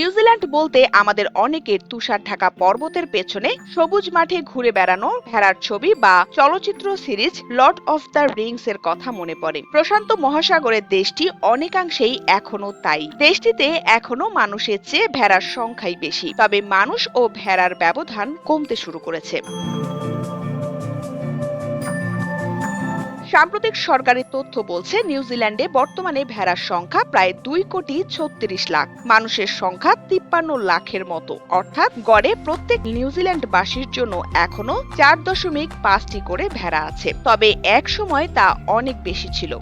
New Zealand বলতে আমাদের অনেকের তুষার ঢাকা পর্বতের পেছনে সবুজ মাঠে ঘুরে বেড়ানো ভেড়ার ছবি বা চলচ্চিত্র series lord of the rings এর কথা মনে পড়ে। প্রশান্ত মহাসাগরের দেশটি অনেকাংশেই এখনও তাই। দেশটিতে এখনও মানুষের চেয়ে ভেড়ার সংখ্যাই বেশি। তবে মানুষ ও ভেড়ার ব্যবধান কমতে শুরু করেছে। সাম্প্রতিক সরকারি তথ্য বলছে নিউজিল্যান্ডে বর্তমানে ভেড়ার সংখ্যা প্রায় দুই কোটি ছত্রিশ লাখ। মানুষের সংখ্যা তিপ্পান্ন লাখের মতো। অর্থাৎ গড়ে প্রত্যেক নিউজিল্যান্ডবাসীর জন্য এখনও চার দশমিক পাঁচটি করে ভেড়া আছে। তবে এক সময় তা অনেক বেশি ছিল।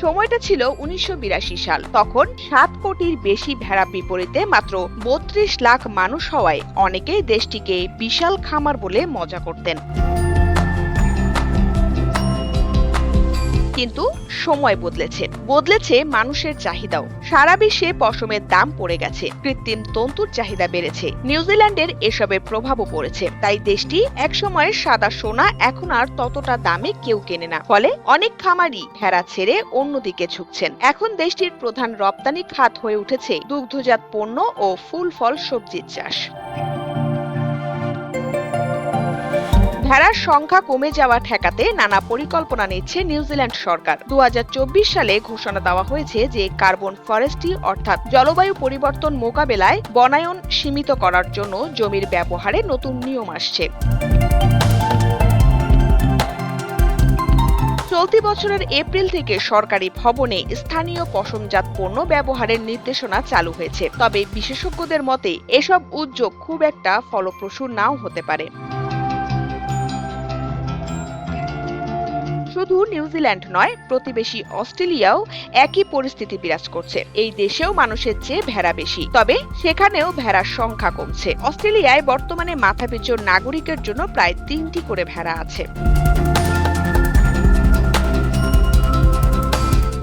সময়টা ছিল উনিশশো বিরাশি সাল। তখন সাত কোটির বেশি ভেড়া বিপরীতে মাত্র বত্রিশ লাখ মানুষ হওয়ায় অনেকেই দেশটিকে বিশাল খামার বলে মজা করতেন। কিন্তু সময় বদলেছে। বদলেছে মানুষের চাহিদাও। সারা বিশ্বে পশমের দাম পড়ে গেছে। কৃত্রিম তন্তুর চাহিদা বেড়েছে। নিউজিল্যান্ডের এসবের প্রভাবও পড়েছে। তাই দেশটি একসময়ের সাদা সোনা এখন আর ততটা দামে কেউ কেনে না। ফলে অনেক খামারই ভেড়া ছেড়ে অন্যদিকে ঝুঁকছেন। এখন দেশটির প্রধান রপ্তানি খাত হয়ে উঠেছে দুগ্ধজাত পণ্য ও ফুল ফল সবজির চাষ। ভেড়ার সংখ্যা কমে যাওয়া ঠেকাতে নানা পরিকল্পনা নিচ্ছে নিউজিল্যান্ড সরকার। দু হাজার চব্বিশ সালে ঘোষণা দেওয়া হয়েছে যে কার্বন ফরেস্ট্রি অর্থাৎ জলবায়ু পরিবর্তন মোকাবেলায় বনায়ন সীমিত করার জন্য জমির ব্যবহারে নতুন নিয়ম আসছে। চলতি বছরের এপ্রিল থেকে সরকারি ভবনে স্থানীয় পশমজাত পণ্য ব্যবহারের নির্দেশনা চালু হয়েছে। তবে বিশেষজ্ঞদের মতে, এসব উদ্যোগ খুব একটা ফলপ্রসূ নাও হতে পারে। শুধু নিউজিল্যান্ড নয়, প্রতিবেশী অস্ট্রেলিয়াও একই পরিস্থিতি বিরাজ করছে। এই দেশেও মানুষের চেয়ে ভেড়া বেশি। তবে সেখানেও ভেড়ার সংখ্যা কমছে। অস্ট্রেলিয়ায় বর্তমানে মাথাপিছু নাগরিকের জন্য প্রায় তিনটি করে ভেড়া আছে।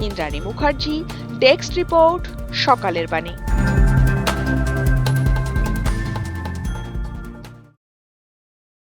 ইন্দ্রাণী মুখার্জি, ডেস্ক রিপোর্ট, সকালের বাণী।